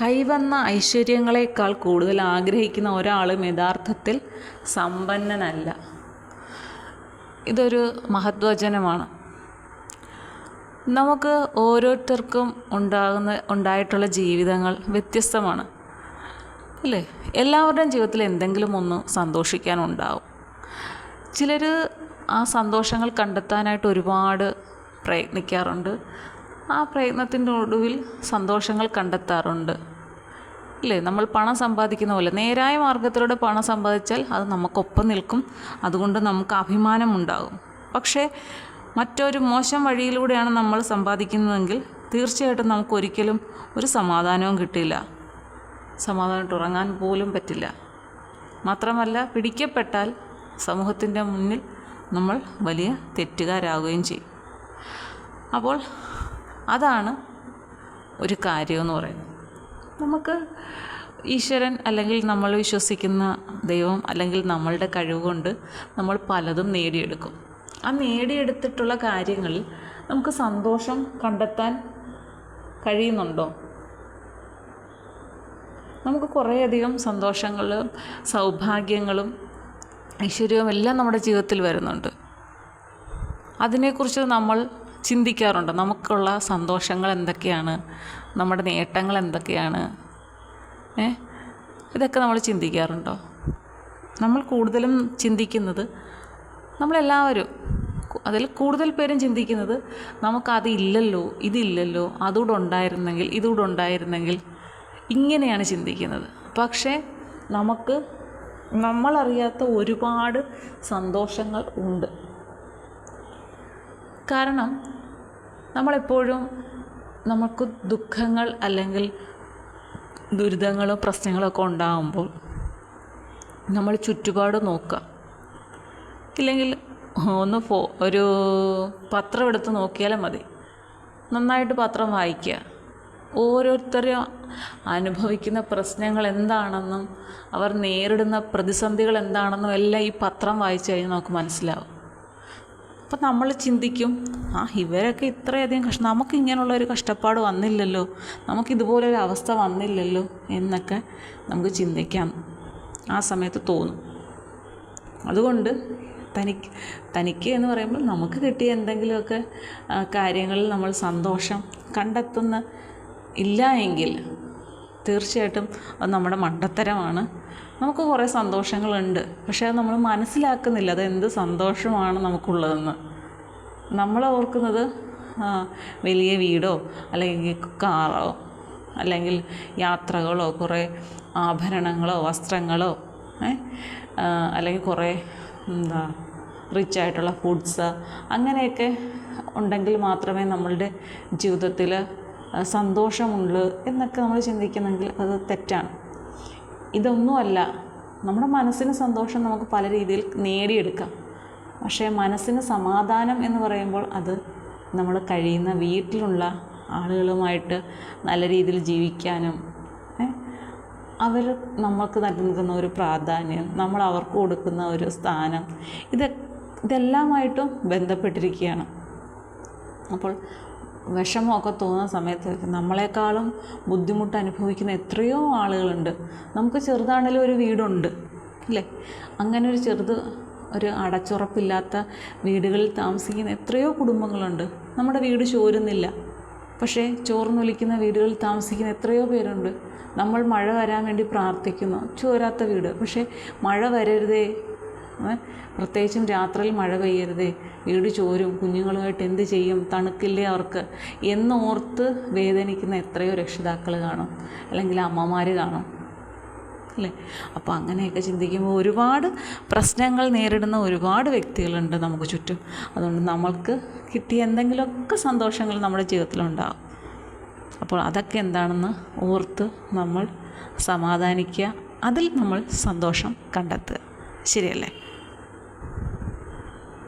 കൈവന്ന ഐശ്വര്യങ്ങളെക്കാൾ കൂടുതൽ ആഗ്രഹിക്കുന്ന ഒരാളും യഥാർത്ഥത്തിൽ സമ്പന്നനല്ല. ഇതൊരു മഹത്വചനമാണ്. നമുക്ക് ഓരോരുത്തർക്കും ഉണ്ടാകുന്ന ഉണ്ടായിട്ടുള്ള ജീവിതങ്ങൾ വ്യത്യസ്തമാണ്. അല്ലേ? എല്ലാവരുടെയും ജീവിതത്തിൽ എന്തെങ്കിലും ഒന്ന് സന്തോഷിക്കാനുണ്ടാവും. ചിലർ ആ സന്തോഷങ്ങൾ കണ്ടെത്താനായിട്ട് ഒരുപാട് പ്രയത്നിക്കാറുണ്ട്. ആ പ്രയത്നത്തിന്റെ ഒടുവിൽ സന്തോഷങ്ങൾ കണ്ടെത്താറുണ്ട്. ഇല്ലേ? നമ്മൾ പണം സമ്പാദിക്കുന്ന പോലെ. നേരായ മാർഗത്തിലൂടെ പണം സമ്പാദിച്ചാൽ അത് നമുക്കൊപ്പം നിൽക്കും. അതുകൊണ്ട് നമുക്ക് അഭിമാനമുണ്ടാകും. പക്ഷേ മറ്റൊരു മോശം വഴിയിലൂടെയാണ് നമ്മൾ സമ്പാദിക്കുന്നതെങ്കിൽ തീർച്ചയായിട്ടും നമുക്കൊരിക്കലും ഒരു സമാധാനവും കിട്ടില്ല. സമാധാനമായിട്ട് ഉറങ്ങാൻ പോലും പറ്റില്ല. മാത്രമല്ല പിടിക്കപ്പെട്ടാൽ സമൂഹത്തിന്റെ മുന്നിൽ നമ്മൾ വലിയ തെറ്റുകാരാകുകയും ചെയ്യും. അപ്പോൾ അതാണ് ഒരു കാര്യമെന്ന് പറയുന്നത്. നമുക്ക് ഈശ്വരൻ അല്ലെങ്കിൽ നമ്മൾ വിശ്വസിക്കുന്ന ദൈവം അല്ലെങ്കിൽ നമ്മളുടെ കഴിവ് കൊണ്ട് നമ്മൾ പലതും നേടിയെടുക്കും. ആ നേടിയെടുത്തിട്ടുള്ള കാര്യങ്ങളിൽ നമുക്ക് സന്തോഷം കണ്ടെത്താൻ കഴിയുന്നുണ്ടോ? നമുക്ക് കുറേയധികം സന്തോഷങ്ങളും സൗഭാഗ്യങ്ങളും ഐശ്വര്യവും എല്ലാം നമ്മുടെ ജീവിതത്തിൽ വരുന്നുണ്ട്. അതിനെക്കുറിച്ച് നമ്മൾ ചിന്തിക്കാറുണ്ട്. നമുക്കുള്ള സന്തോഷങ്ങൾ എന്തൊക്കെയാണ്? നമ്മുടെ നേട്ടങ്ങൾ എന്തൊക്കെയാണ്? ഏ? ഇതൊക്കെ നമ്മൾ ചിന്തിക്കാറുണ്ടോ? നമ്മൾ കൂടുതലും ചിന്തിക്കുന്നത് നമ്മളെല്ലാവരും അതിൽ കൂടുതൽ പേരും ചിന്തിക്കുന്നത് നമുക്കത് ഇല്ലല്ലോ ഇതില്ലല്ലോ അതുകൂടെ ഉണ്ടായിരുന്നെങ്കിൽ ഇതുകൂടെ ഉണ്ടായിരുന്നെങ്കിൽ ഇങ്ങനെയാണ് ചിന്തിക്കുന്നത്. പക്ഷേ നമുക്ക് നമ്മളറിയാത്ത ഒരുപാട് സന്തോഷങ്ങൾ ഉണ്ട്. കാരണം നമ്മളെപ്പോഴും നമുക്ക് ദുഃഖങ്ങൾ അല്ലെങ്കിൽ ദുരിതങ്ങളോ പ്രശ്നങ്ങളൊക്കെ ഉണ്ടാകുമ്പോൾ നമ്മൾ ചുറ്റുപാട് നോക്കുക. ഇല്ലെങ്കിൽ ഒന്ന് ഫോ ഒരു പത്രം എടുത്ത് നോക്കിയാലും മതി. നന്നായിട്ട് പത്രം വായിക്കുക. ഓരോരുത്തരും അനുഭവിക്കുന്ന പ്രശ്നങ്ങൾ എന്താണെന്നും അവർ നേരിടുന്ന പ്രതിസന്ധികൾ എന്താണെന്നും എല്ലാം ഈ പത്രം വായിച്ചു കഴിഞ്ഞാൽ നമുക്ക് മനസ്സിലാവും. അപ്പം നമ്മൾ ചിന്തിക്കും ആ ഇവരൊക്കെ ഇത്രയധികം കഷ്ട നമുക്ക് ഇങ്ങനെയുള്ള ഒരു കഷ്ടപ്പാട് വന്നില്ലല്ലോ നമുക്ക് ഇതുപോലൊരു അവസ്ഥ വന്നില്ലല്ലോ എന്നൊക്കെ നമുക്ക് ചിന്തിക്കാം. ആ സമയത്ത് തോന്നും. അതുകൊണ്ട് തനിക്ക് തനിക്ക് എന്ന് പറയുമ്പോൾ നമുക്ക് കിട്ടിയ എന്തെങ്കിലുമൊക്കെ കാര്യങ്ങളിൽ നമ്മൾ സന്തോഷം കണ്ടെത്തുന്ന ഇല്ല എങ്കിൽ തീർച്ചയായിട്ടും അത് നമ്മുടെ മണ്ടത്തരമാണ്. നമുക്ക് കുറേ സന്തോഷങ്ങളുണ്ട്. പക്ഷേ അത് നമ്മൾ മനസ്സിലാക്കുന്നില്ല. അത് എന്ത് സന്തോഷമാണ് നമുക്കുള്ളതെന്ന്. നമ്മൾ ഓർക്കുന്നത് വലിയ വീടോ അല്ലെങ്കിൽ കാറോ അല്ലെങ്കിൽ യാത്രകളോ കുറേ ആഭരണങ്ങളോ വസ്ത്രങ്ങളോ അല്ലെങ്കിൽ കുറേ എന്താ റിച്ച് ആയിട്ടുള്ള ഫുഡ്സ് അങ്ങനെയൊക്കെ ഉണ്ടെങ്കിൽ മാത്രമേ നമ്മളുടെ ജീവിതത്തിൽ സന്തോഷമുള്ളൂ എന്നൊക്കെ നമ്മൾ ചിന്തിക്കുന്നെങ്കിൽ അത് തെറ്റാണ്. ഇതൊന്നുമല്ല നമ്മുടെ മനസ്സിന് സന്തോഷം നമുക്ക് പല രീതിയിൽ നേടിയെടുക്കാം. പക്ഷേ മനസ്സിന് സമാധാനം എന്ന് പറയുമ്പോൾ അത് നമ്മൾ കഴിയുന്ന വീട്ടിലുള്ള ആളുകളുമായിട്ട് നല്ല രീതിയിൽ ജീവിക്കാനും അവർ നമ്മൾക്ക് നൽകുന്ന ഒരു പ്രാധാന്യം നമ്മൾ അവർക്ക് കൊടുക്കുന്ന ഒരു സ്ഥാനം ഇത് ഇതെല്ലാമായിട്ടും ബന്ധപ്പെട്ടിരിക്കുകയാണ്. അപ്പോൾ വിഷമമൊക്കെ തോന്നുന്ന സമയത്ത് നമ്മളെക്കാളും ബുദ്ധിമുട്ട് അനുഭവിക്കുന്ന എത്രയോ ആളുകളുണ്ട്. നമുക്ക് ചെറുതാണെങ്കിലും ഒരു വീടുണ്ട് അല്ലേ? അങ്ങനെ ഒരു ചെറുത് ഒരു അടച്ചുറപ്പില്ലാത്ത വീടുകളിൽ താമസിക്കുന്ന എത്രയോ കുടുംബങ്ങളുണ്ട്. നമ്മുടെ വീട് ചോരുന്നില്ല. പക്ഷേ ചോർന്നൊലിക്കുന്ന വീടുകളിൽ താമസിക്കുന്ന എത്രയോ പേരുണ്ട്. നമ്മൾ മഴ വരാൻ വേണ്ടി പ്രാർത്ഥിക്കുന്നു. ചോരാത്ത വീട്. പക്ഷേ മഴ വരരുതേ. പ്രത്യേകിച്ചും രാത്രിയിൽ മഴ പെയ്യരുതേ. വീട് ചോരും കുഞ്ഞുങ്ങളുമായിട്ട് എന്ത് ചെയ്യും? തണുക്കില്ലേ അവർക്ക്? എന്നോർത്ത് വേദനിക്കുന്ന എത്രയോ രക്ഷിതാക്കൾ കാണും. അല്ലെങ്കിൽ അമ്മമാർ കാണും. അല്ലേ? അപ്പോൾ അങ്ങനെയൊക്കെ ചിന്തിക്കുമ്പോൾ ഒരുപാട് പ്രശ്നങ്ങൾ നേരിടുന്ന ഒരുപാട് വ്യക്തികളുണ്ട് നമുക്ക് ചുറ്റും. അതുകൊണ്ട് നമ്മൾക്ക് കിട്ടിയ എന്തെങ്കിലുമൊക്കെ സന്തോഷങ്ങൾ നമ്മുടെ ജീവിതത്തിലുണ്ടാകും അപ്പോൾ അതൊക്കെ എന്താണെന്ന് ഓർത്ത് നമ്മൾ സമാധാനിക്കുക. അതിൽ നമ്മൾ സന്തോഷം കണ്ടെത്തുക. ശരിയല്ലേ?